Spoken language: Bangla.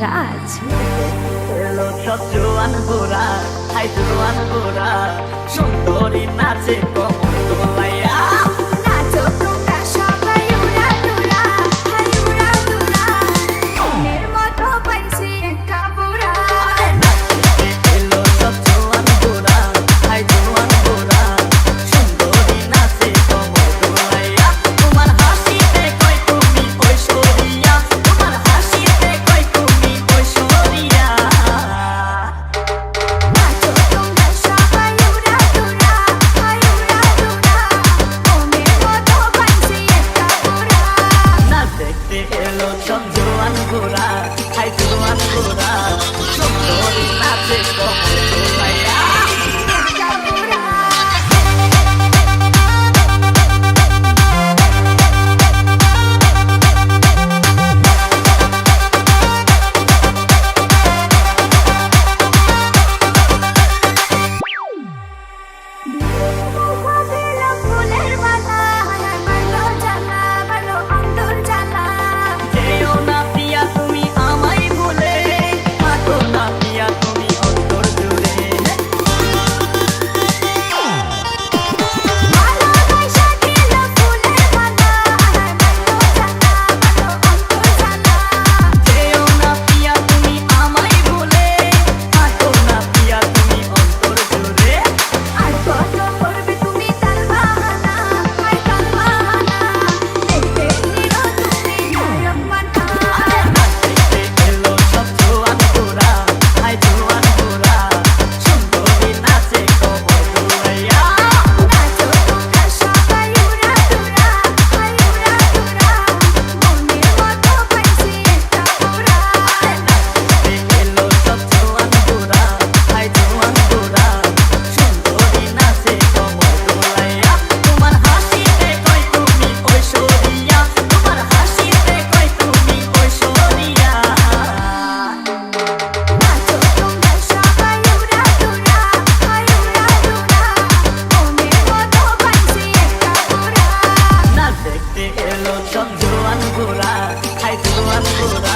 রাজ সুন্দরী নাচে কখন Francisco. I'm good.